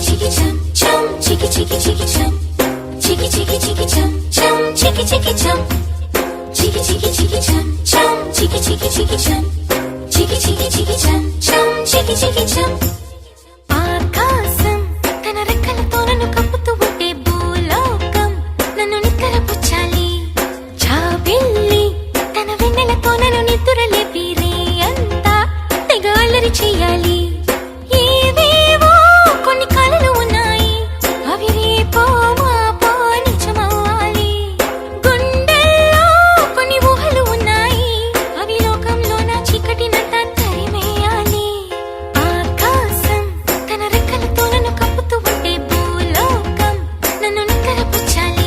chiki chum chum chiki chiki chiki chum. Chiki chiki chiki chum chum chiki chiki chum. Chiki chiki chiki chum chum chiki chiki chiki chum. Chiki chiki chiki chum chum chiki chiki chum 不差